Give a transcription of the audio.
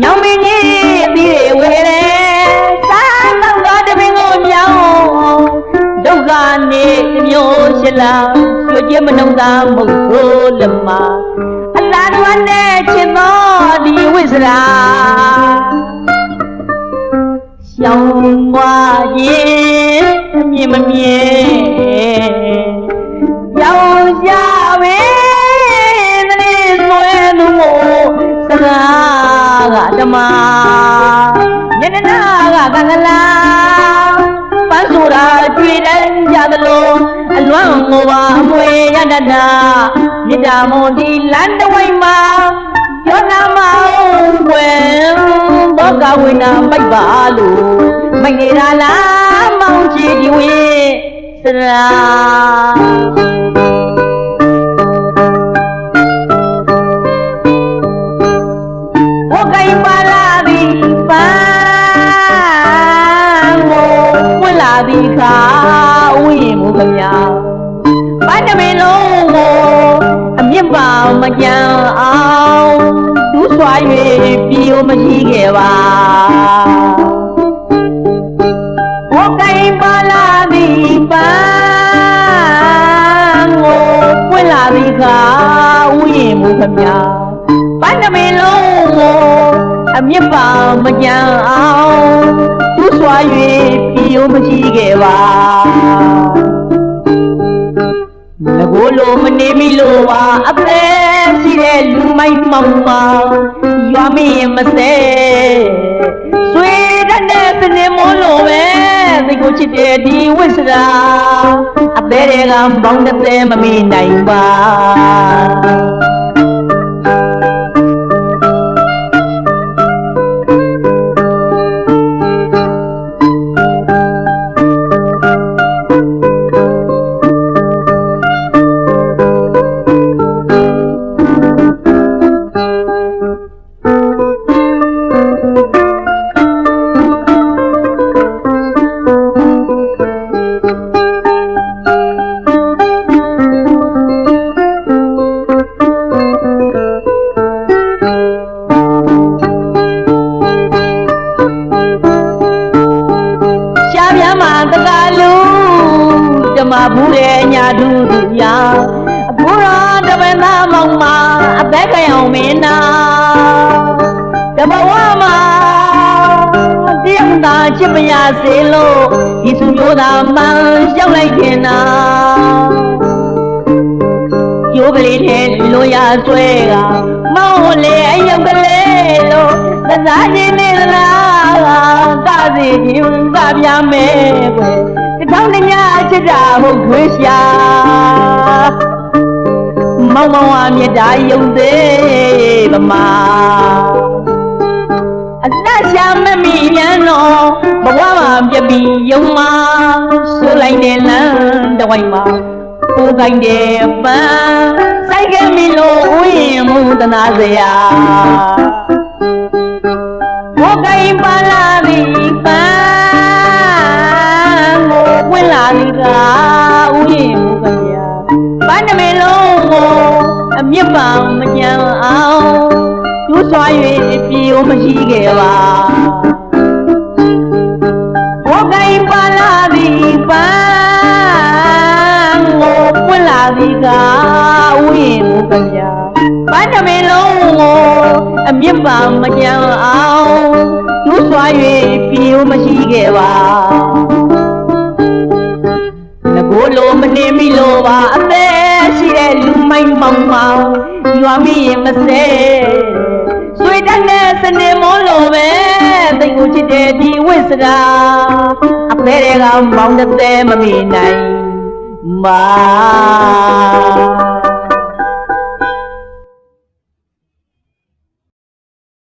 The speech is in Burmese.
ညောင်မင်းကြီးပြီးရဝဲတယ်စားတော့ကတပင်ကိုမြောင်းဒုက္ခနေတစ်မျိုးရှိလားရွှေကျမနှုံသာမဟုတ်ဆိုလက်မအလားတူနဲ့ချစ်တော်ဒီဝိစရာရှောင်းွားရင်အမြင်မမြင် စကားကဓမ္မညနေနာကကကလာပန်းဆိုတာတွေ့တိုင်းကြသလိုအလွမ်းကိုပါအမွေရတနာမြစ်တာမွန်ဒီလမ်းတစ်ဝိုက်မှာယောနာမအောင်ွယ်ဘောကဝိနာမိုက်ပါလို့မငေရာလားမောင်ကြည့်ဒီဝေစရာ ဒီခါဝိမှုကမြာပါတမင်လုံးကိုအမြင့်ပါမကြံအောင်သူစွာ၍ပြေမကြီးခဲ့ပါဟောကိပါလာဒီပန်းကိုပွင့်လာဒီခါဝိမှုကမြာပါတမင်လုံးကို အမြင့်ပါမကြံအောင်သူ့ဆွာ၍ပြည်ိုမရှိခဲ့ပါငကိုလိုမနေမိလို့ပါအသက်ရှိတဲ့လူမိုက်မောင်ပါရွာမင်းမစဲဆွေတဲ့နဲ့စနေမိုးလိုပဲသိကိုချစ်တဲ့ဒီဝိစရာအသေးတွေကဘောင်းတဲ့သေးမမီနိုင်ပါ မ္မဘူးရဲ့ညာသူသူညာအခုတော့တပည့်သားမောင်မအသက်ကြအောင်မင်းနာတဘဝမှာတရားသာချစ်မရစေလို့ဒီစုမျိုးသားမှန်ရောက်လိုက်တင်နာကျိုးကလေးတဲ့လိုရဆွဲကမောင်းလေအယုတ်ကလေးလို့သစားခြင်းနေလားကစီခြင်းကပြမယ်ကွယ် တထောင်တညချစ်တာဟုတ်ခွေးရှာမောင်မောင်ဝမြတ်တာယုံသေးဗမာအသက်ရှာမမီပြန်တော့ဘဝမှာပြပြီးယုံမှာဆိုလိုက်တဲ့လမ်းတစ်ဝိုက်မှာကိုကိုင်းတဲ့ပန်းဆိုင်ကမီလို့ဥယျင်မှုတနာစရာကိုကိုင်းပါလာ မြင့်ပါမညံအောင်ကျိုးဆွာ၍ပြေိုမရှိခဲ့ပါဝကိုင်ပါလာသည်ပန်းကိုပွင့်လာသည်ကဝိမှုကဗျာပန်းတမင်လုံးကိုအမြင့်ပါမကြံအောင်သူဆွာ၍ပြေိုမရှိခဲ့ပါ မိုင်းမောင်မောင်ရွာမိရင်မစဲဆွေတတ်တဲ့စနေမိုးလိုပဲသိကိုချစ်တဲ့ဒီဝိစရာအဖဲတွေကမောင်တဲ့မမီနိုင်မာ